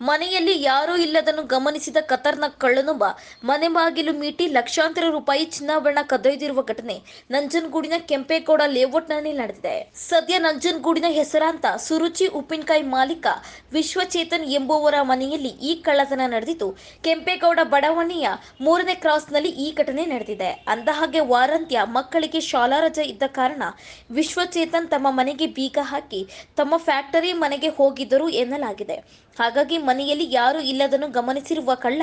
ಮನೆಯಲ್ಲಿ ಯಾರೂ ಇಲ್ಲದನ್ನು ಗಮನಿಸಿದ ಕತರ್ನ ಕಳ್ಳನೊಬ್ಬ ಮನೆ ಬಾಗಿಲು ಮೀಟಿ ಲಕ್ಷಾಂತರ ರೂಪಾಯಿ ಚಿನ್ನಾಭರಣ ಕದ್ದೊಯ್ದಿರುವ ಘಟನೆ ನಂಜನಗೂಡಿನ ಕೆಂಪೇಗೌಡ ಲೇಔಟ್ನಲ್ಲಿ ನಡೆದಿದೆ. ಸದ್ಯ ನಂಜನಗೂಡಿನ ಹೆಸರಾಂತ ಸುರುಚಿ ಉಪ್ಪಿನಕಾಯಿ ಮಾಲೀಕ ವಿಶ್ವಚೇತನ್ ಎಂಬುವರ ಮನೆಯಲ್ಲಿ ಈ ಕಳ್ಳತನ ನಡೆದಿದ್ದು, ಕೆಂಪೇಗೌಡ ಬಡಾವಣೆಯ ಮೂರನೇ ಕ್ರಾಸ್ನಲ್ಲಿ ಈ ಘಟನೆ ನಡೆದಿದೆ. ಅಂದಹಾಗೆ ವಾರಾಂತ್ಯ ಮಕ್ಕಳಿಗೆ ಶಾಲಾ ರಜೆ ಇದ್ದ ಕಾರಣ ವಿಶ್ವಚೇತನ್ ತಮ್ಮ ಮನೆಗೆ ಬೀಗ ಹಾಕಿ ತಮ್ಮ ಫ್ಯಾಕ್ಟರಿ ಮನೆಗೆ ಹೋಗಿದ್ದರು ಎನ್ನಲಾಗಿದೆ. ಹಾಗಾಗಿ ಮನೆಯಲ್ಲಿ ಯಾರೂ ಇಲ್ಲದನ್ನು ಗಮನಿಸಿರುವ ಕಳ್ಳ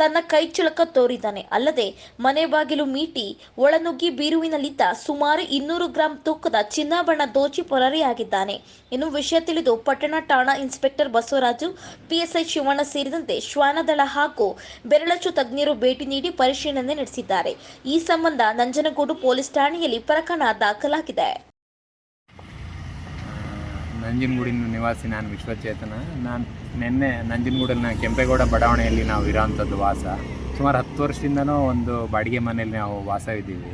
ತನ್ನ ಕೈಚುಳಕ ತೋರಿದ್ದಾನೆ. ಅಲ್ಲದೆ ಮನೆ ಬಾಗಿಲು ಮೀಟಿ ಒಳನುಗ್ಗಿ ಬೀರುವಿನಲ್ಲಿದ್ದ ಸುಮಾರು ಇನ್ನೂರು ಗ್ರಾಂ ತೂಕದ ಚಿನ್ನಾಭರಣ ದೋಚಿ ಪರಾರಿಯಾಗಿದ್ದಾನೆ. ಇನ್ನು ವಿಷಯ ತಿಳಿದು ಪಟ್ಟಣ ಠಾಣಾ ಇನ್ಸ್ಪೆಕ್ಟರ್ ಬಸವರಾಜು, ಪಿಎಸ್ಐ ಶಿವಣ್ಣ ಸೇರಿದಂತೆ ಶ್ವಾನದಳ ಹಾಗೂ ಬೆರಳಚ್ಚು ತಜ್ಞರು ಭೇಟಿ ನೀಡಿ ಪರಿಶೀಲನೆ ನಡೆಸಿದ್ದಾರೆ. ಈ ಸಂಬಂಧ ನಂಜನಗೂಡು ಪೊಲೀಸ್ ಠಾಣೆಯಲ್ಲಿ ಪ್ರಕರಣ ದಾಖಲಾಗಿದೆ. ನಂಜನಗೂಡಿನ ನಿವಾಸಿ ನಾನು ವಿಶ್ವಚೇತನ. ನಾನು ನಿನ್ನೆ ನಂಜನಗೂಡಿನ ಕೆಂಪೇಗೌಡ ಬಡಾವಣೆಯಲ್ಲಿ ನಾವು ಇರೋವಂಥದ್ದು ವಾಸ. ಸುಮಾರು ಹತ್ತು ವರ್ಷದಿಂದನೂ ಒಂದು ಬಾಡಿಗೆ ಮನೆಯಲ್ಲಿ ನಾವು ವಾಸ ಇದ್ದೀವಿ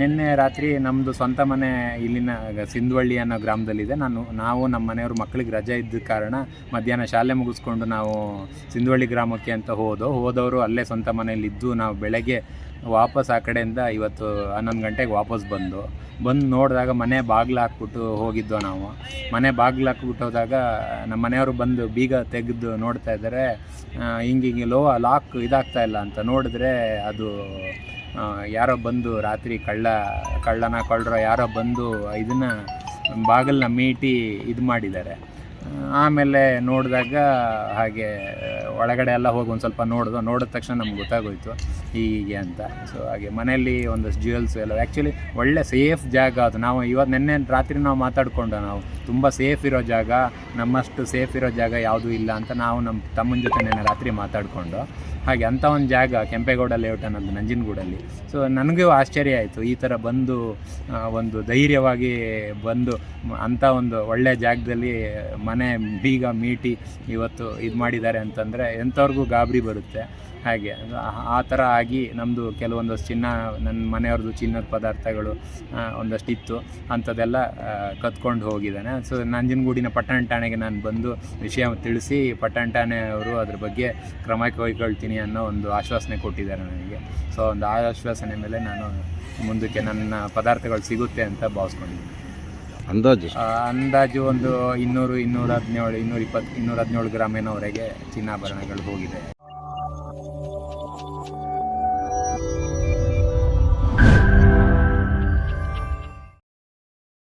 ನಿನ್ನೆ ರಾತ್ರಿ ನಮ್ಮದು ಸ್ವಂತ ಮನೆ ಇಲ್ಲಿನ ಸಿಂಧುವಳ್ಳಿ ಅನ್ನೋ ಗ್ರಾಮದಲ್ಲಿದೆ. ನಾನು, ನಾವು ನಮ್ಮ ಮನೆಯವ್ರ ಮಕ್ಕಳಿಗೆ ರಜೆ ಇದ್ದ ಕಾರಣ ಮಧ್ಯಾಹ್ನ ಶಾಲೆ ಮುಗಿಸ್ಕೊಂಡು ನಾವು ಸಿಂಧುವಳ್ಳಿ ಗ್ರಾಮಕ್ಕೆ ಅಂತ ಹೋದೋ, ಹೋದವರು ಅಲ್ಲೇ ಸ್ವಂತ ಮನೆಯಲ್ಲಿದ್ದು ನಾವು ಬೆಳಗ್ಗೆ ವಾಪಸ್ ಆ ಕಡೆಯಿಂದ ಇವತ್ತು ಹನ್ನೊಂದು ಗಂಟೆಗೆ ವಾಪಸ್ ಬಂದು ಬಂದು ನೋಡಿದಾಗ ಮನೆ ಬಾಗಿಲು ಹಾಕ್ಬಿಟ್ಟು ಹೋಗಿದ್ದೋ ನಾವು. ಮನೆ ಬಾಗಿಲು ಹಾಕ್ಬಿಟ್ಟು ಹೋದಾಗ ನಮ್ಮ ಮನೆಯವರು ಬಂದು ಬೀಗ ತೆಗೆದು ನೋಡ್ತಾ ಇದ್ದಾರೆ ಹಿಂಗೆ ಹಿಂಗೆ ಲೋ, ಲಾಕ್ ಇದಾಗ್ತಾ ಇಲ್ಲ ಅಂತ ನೋಡಿದ್ರೆ ಅದು ಯಾರೋ ಬಂದು ರಾತ್ರಿ ಕಳ್ಳ, ಕಳ್ಳನ ಕಳ್ಳರೋ ಯಾರೋ ಬಂದು ಇದನ್ನು ಬಾಗಿಲನ್ನ ಮೀಟಿ ಇದು ಮಾಡಿದ್ದಾರೆ. ಆಮೇಲೆ ನೋಡಿದಾಗ ಹಾಗೆ, ಒಳಗಡೆ ಎಲ್ಲ ಹೋಗಿ ಒಂದು ಸ್ವಲ್ಪ ನೋಡಿದ್ವು ನೋಡಿದ ತಕ್ಷಣ ನಮ್ಗೆ ಗೊತ್ತಾಗೋಯ್ತು. ಹೀಗೆ ಅಂತ. ಸೊ ಹಾಗೆ ಮನೆಯಲ್ಲಿ ಒಂದಷ್ಟು ಜ್ಯುವೆಲ್ಸ್ ಎಲ್ಲ. ಆ್ಯಕ್ಚುಲಿ ಒಳ್ಳೆ ಸೇಫ್ ಜಾಗ ಅದು. ನಾವು ಇವತ್ತು ನಿನ್ನೆ ರಾತ್ರಿ ನಾವು ಮಾತಾಡಿಕೊಂಡ ನಾವು. ತುಂಬ ಸೇಫ್ ಇರೋ ಜಾಗ, ನಮ್ಮಷ್ಟು ಸೇಫ್ ಇರೋ ಜಾಗ ಯಾವುದೂ ಇಲ್ಲ ಅಂತ ನಾವು ನಮ್ಮ ತಮ್ಮನ ಜೊತೆ ನಿನ್ನೆ ರಾತ್ರಿ ಮಾತಾಡಿಕೊಂಡು. ಹಾಗೆ ಅಂಥ ಒಂದು ಜಾಗ, ಕೆಂಪೇಗೌಡ ಲೇಔಟ್ ಅನ್ನೋದು ನಂಜನಗೂಡಲ್ಲಿ. ಸೊ ನನಗೂ ಆಶ್ಚರ್ಯ ಆಯಿತು. ಈ ಥರ ಬಂದು ಒಂದು ಧೈರ್ಯವಾಗಿ ಬಂದು ಅಂಥ ಒಂದು ಒಳ್ಳೆಯ ಜಾಗದಲ್ಲಿ ಮನೆ ಬೀಗ ಮೀಟಿ ಇವತ್ತು ಇದು ಮಾಡಿದ್ದಾರೆ ಅಂತಂದರೆ ಎಂಥವ್ರಿಗೂ ಗಾಬರಿ ಬರುತ್ತೆ. ಹಾಗೆ. ಆ- ಥರ ಆಗಿ ನಮ್ಮದು ಕೆಲವೊಂದಷ್ಟು ಚಿನ್ನ ನನ್ನ ಮನೆಯವ್ರದ್ದು ಚಿನ್ನದ ಪದಾರ್ಥಗಳು ಒಂದಷ್ಟು ಇತ್ತು. ಅಂಥದ್ದೆಲ್ಲ ಕತ್ಕೊಂಡು ಹೋಗಿದ್ದಾನೆ. ಸೊ ನಂಜನಗೂಡಿನ ಪಟ್ಟಣ ಠಾಣೆಗೆ ನಾನು ಬಂದು ವಿಷಯ ತಿಳಿಸಿ ಪಟ್ಟಣ ಠಾಣೆಯವರು ಅದ್ರ ಬಗ್ಗೆ ಕ್ರಮ ಕೈಗೊಳ್ತೀನಿ ಅನ್ನೋ ಒಂದು ಆಶ್ವಾಸನೆ ಕೊಟ್ಟಿದ್ದಾರೆ ನನಗೆ. ಸೊ ಒಂದು ಆಶ್ವಾಸನೆ ಮೇಲೆ ನಾನು ಮುಂದಕ್ಕೆ ನನ್ನ ಪದಾರ್ಥಗಳು ಸಿಗುತ್ತೆ ಅಂತ ಭಾವಿಸ್ಕೊಂಡಿದ್ದೀನಿ. ಅಂದಾಜು ಅಂದಾಜು ಒಂದು ಇನ್ನೂರು ಇನ್ನೂರ ಹದಿನೇಳು ಇನ್ನೂರ ಇಪ್ಪತ್ತು ಇನ್ನೂರ ಹದಿನೇಳು ಗ್ರಾಮಿನವರೆಗೆ ಚಿನ್ನಾಭರಣಗಳು ಹೋಗಿದೆ.